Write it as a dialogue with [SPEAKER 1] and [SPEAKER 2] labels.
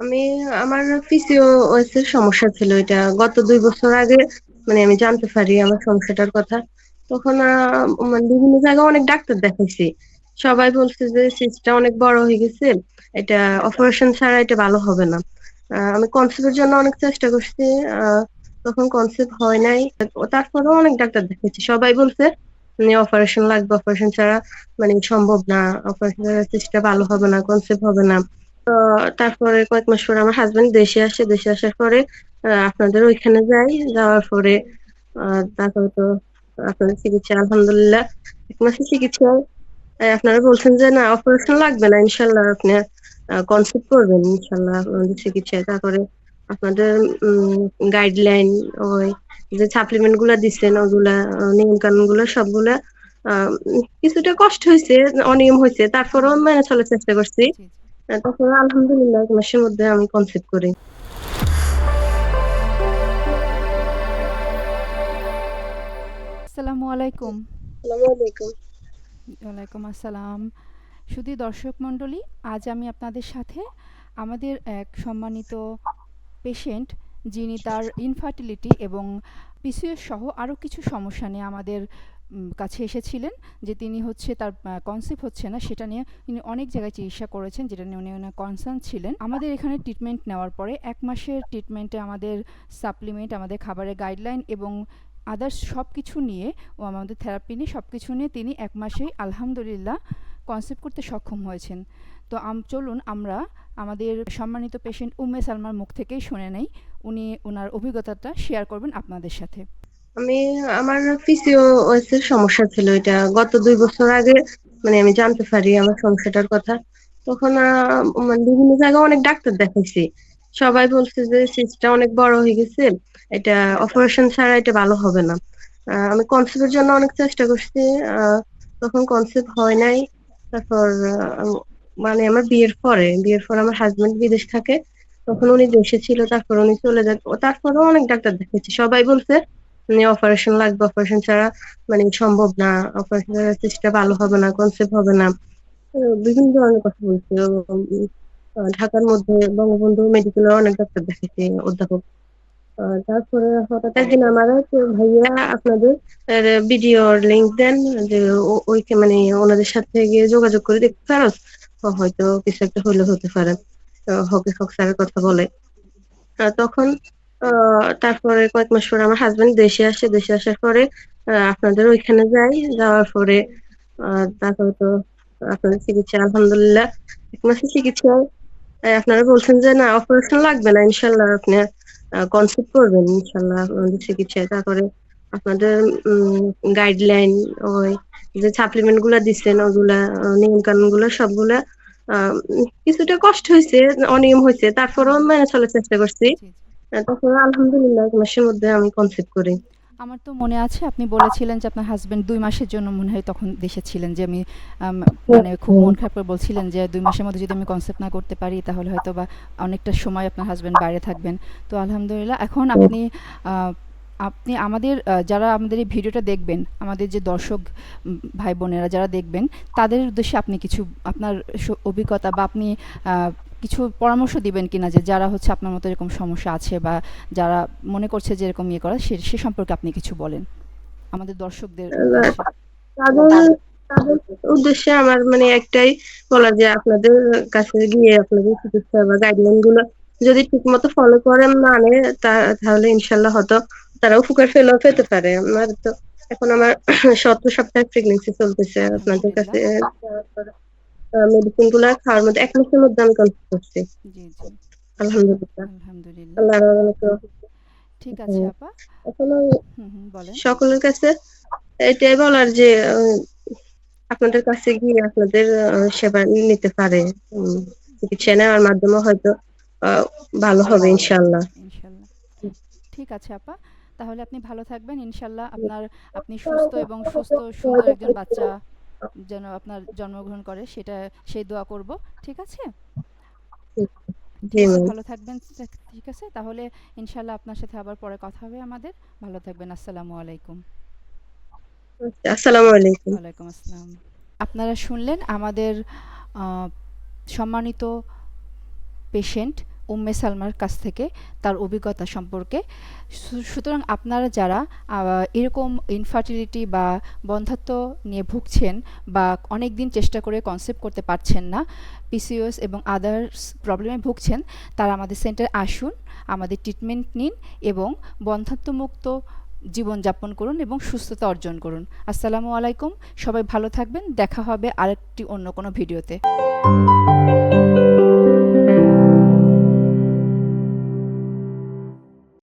[SPEAKER 1] আমি, আমার পিসিওএস এর সমস্যা ছিল এটা। গত দুই বছর আগে মানে আমি জানতে পারি আমার সমস্যাটার কথা। তখন মানে বিভিন্ন জায়গায় অনেক ডাক্তার দেখাইছি। সবাই বলছে যে সিস্টটা অনেক বড় হয়ে গেছে, এটা অপারেশন ছাড়া এটা ভালো হবে না। আমি কনসেপ্টের জন্য অনেক চেষ্টা করছি তখন কনসেপ্ট হয় নাই। তারপরেও অনেক ডাক্তার দেখাইছি। সবাই বলছে অপারেশন লাগবে অপারেশন ছাড়া মানে সম্ভব না। অপারেশন ছাড়া সিস্টটা ভালো হবে না কনসেপ্ট হবে না। তারপরে কয়েক মাস পরে আমার হাজবেন্ড দেশে আসে। দেশে আসার পরে আপনাদের ওইখানে যাই। যাওয়ার পরে তারপরে তো আপনাদের চিকিৎসা, আলহামদুলিল্লাহ, এক মাসের চিকিৎসায় আপনারা বলছেন যে, না অপারেশন লাগবে না, ইনশাল্লাহ আপনি কনসেপ্ট করবেন, ইনশাল্লাহ আমাদের চিকিৎসায়। তারপরে আপনাদের গাইডলাইন ওই যে সাপ্লিমেন্টগুলা দিচ্ছেন ওগুলা নিয়ম কানুনগুলা সবগুলা কিছুটা কষ্ট হয়েছে অনিয়ম হয়েছে তারপরেও মেনে চলার চেষ্টা করছি। আহ, তারপরে আলহামদুলিল্লাহ এক মাসের মধ্যে আমি কনসেপ্ট করি।
[SPEAKER 2] আসসালামু আলাইকুম।
[SPEAKER 1] আসসালামু আলাইকুম।
[SPEAKER 2] ওয়ালাইকুম আসসালাম। শুধু দর্শক মণ্ডলী আজ আমি আপনাদের সাথে আমাদের এক সম্মানিত পেশেন্ট যিনি তার ইনফার্টিলিটি এবং পিসিএস সহ আরও কিছু সমস্যা নিয়ে আমাদের কাছে এসেছিলেন যে তিনি হচ্ছে তার কনসেপ্ট হচ্ছে না, সেটা নিয়ে তিনি অনেক জায়গায় চিকিৎসা করেছেন, যেটা নিয়ে উনি অনেক কনসার্ন ছিলেন। আমাদের এখানে ট্রিটমেন্ট নেওয়ার পরে এক মাসের ট্রিটমেন্টে আমাদের সাপ্লিমেন্ট আমাদের খাবারের গাইডলাইন এবং আদার্স সব কিছু নিয়ে ও আমাদের থেরাপি নিয়ে সব কিছু নিয়ে তিনি এক মাসেই আলহামদুলিল্লাহ কনসেপ্ট করতে সক্ষম হয়েছেন। তো আম, চলুন আমরা আমাদের সম্মানিত পেশেন্ট উম্মে সালমার মুখ থেকেই শুনে নেই। উনি ওনার অভিজ্ঞতাটা শেয়ার করবেন আপনাদের সাথে।
[SPEAKER 1] আমি, আমার পিসিওএস এর সমস্যা ছিল এটা। গত দুই বছর আগে মানে আমি জানতে পারি আমার সমস্যাটার কথা। তখন মানে বিভিন্ন জায়গায় অনেক ডাক্তার দেখাইছি। সবাই বলছে যে সিস্টটা অনেক বড় হয়ে গেছে, এটা অপারেশন ছাড়া এটা ভালো হবে না। আমি কনসেপ্টের জন্য অনেক চেষ্টা করছি তখন কনসেপ্ট হয় নাই। তারপর মানে আমার বিয়ের পরে, বিয়ের পর আমার হাজবেন্ড বিদেশ থাকে। তখন উনি দেশে ছিল, তারপর উনি চলে যায়। তারপরেও অনেক ডাক্তার দেখাইছি। সবাই বলছে অপারেশন লাগবে অপারেশন ছাড়া মানে সম্ভব না। অপারেশন ছাড়া চেষ্টা ভালো হবে না কনসেপ্ট হবে না। বিভিন্ন ধরনের কথা বলছে। ঢাকার মধ্যে বঙ্গবন্ধু মেডিকেলে অনেক ডাক্তার দেখাইছে অধ্যাপক। তারপরে হঠাৎ একদিন আমার ভাইয়া আপনাদের ভিডিওর লিংক দেন যে ওইকে মানে ওনাদের সাথে গিয়ে যোগাযোগ করে দেখতে পারো হয়তো কিছু একটা হলে হতে পারে। হকি হক স্যারের কথা বলে। তখন তারপরে কয়েক মাস পরে আমার হাজবেন্ড দেশে আসে। দেশে আসার পরে আপনাদের ওইখানে যাই। যাওয়ার পরে তারপরে তো আপনাদের চিকিৎসা আলহামদুলিল্লাহ। এক মাসের চিকিৎসায় আহ, আপনারা বলছেন যে না অপারেশন লাগবে না ইনশাল্লাহ আপনি কনসেপ্ট করবেন ইনশাল্লাহ আমাদের চিকিৎসায়। তারপরে আপনাদের গাইডলাইন ওই যে সাপ্লিমেন্টগুলা দিচ্ছেন ওগুলা নিয়ম কানুনগুলা সবগুলা কিছুটা কষ্ট হয়েছে অনিয়ম হয়েছে তারপরেও মেনে চলার চেষ্টা করছি। আহ, তারপরে আলহামদুলিল্লাহ এক মাসের মধ্যে আমি কনসেপ্ট করি।
[SPEAKER 2] আমার তো মনে আছে আপনি বলেছিলেন যে আপনার হাজবেন্ড দুই মাসের জন্য মনে হয় তখন দেশে ছিলেন যে আমি মানে খুব মন খারাপ করে বলছিলেন যে দুই মাসের মধ্যে যদি আমি কনসেপ্ট না করতে পারি তাহলে হয়তো বা অনেকটা সময় আপনার হাজবেন্ড বাইরে থাকবেন। তো আলহামদুলিল্লাহ এখন আপনি আহ, আপনি আমাদের যারা আমাদের এই ভিডিওটা দেখবেন আমাদের যে দর্শক ভাই বোনেরা যারা দেখবেন তাদের উদ্দেশ্যে আপনি কিছু আপনার অভিজ্ঞতা বা আপনি আহ, কিছু পরামর্শ দিবেন কিনা যে যারা হচ্ছে আপনার মতো এরকম সমস্যা আছে বা যারা মনে করছে যে এরকম ইয়ে করা সে সম্পর্কে আপনি কিছু বলেন। আমাদের দর্শকদের উদ্দেশ্যে।
[SPEAKER 1] তাদের তাদের উদ্দেশ্যে আমার মানে একটাই বলা যে আপনাদের কাছে গিয়ে আপনাদের চিকিৎসা বা গাইডলাইনগুলো যদি ঠিক মতো ফলো করেন মানে তাহলে ইনশাল্লাহ হয়তো তারা উপকার ফেলেও পেতে পারে। আমার তো এখন আমার সতেরো সপ্তাহ প্রেগনেন্সি চলতেছে। আপনাদের কাছে মেডিসিনগুলা খাওয়ার মধ্যে এক মাসের মধ্যে আমি কনসেপ্ট করছি। আলহামদুলিল্লাহ।
[SPEAKER 2] আলহামদুলিল্লাহ। ঠিক আছে আপা।
[SPEAKER 1] এখন সকলের কাছে এটাই বলার যে আপনাদের কাছে গিয়ে আপনাদের সেবা নিতে পারে। চিকিৎসা নেওয়ার মাধ্যমে হয়তো ভালো হবে ইনশাল্লাহ
[SPEAKER 2] ইনশাল্লাহ ঠিক আছে আপা। তাহলে আপনি ভালো থাকবেন ইনশাল্লাহ আপনার আপনি সুস্থ এবং সুস্থ সুন্দর একজন বাচ্চা। যেন আপনার জন্মগ্রহণ করে সেটা সেই দোয়া করব ঠিক আছে? ভালো থাকবেন ঠিক- আছে? তাহলে ইনশাল্লাহ আপনার সাথে আবার পরে কথা হবে আমাদের। ভালো থাকবেন আসসালামু আলাইকুম।
[SPEAKER 1] আসসালামু আলাইকুম।
[SPEAKER 2] ওয়ালাইকুম আসসালাম। আপনারা শুনলেন আমাদের আহ, সম্মানিত পেশেন্ট উম্মে সালমার কাছ থেকে তার অভিজ্ঞতা সম্পর্কে। সুতরাং আপনারা যারা এরকম ইনফার্টিলিটি বা বন্ধাত্ব নিয়ে ভুগছেন বা অনেক দিন চেষ্টা করে কনসেপ্ট করতে পারছেন না পিসিওএস এবং আদার্স প্রবলেমে ভুগছেন, তারা আমাদের সেন্টারে আসুন, আমাদের ট্রিটমেন্ট নিন এবং বন্ধাত্বমুক্ত জীবনযাপন করুন এবং সুস্থতা অর্জন করুন। আসসালামু আলাইকুম, সবাই ভালো থাকবেন, দেখা হবে আরেকটি অন্য কোনো ভিডিওতে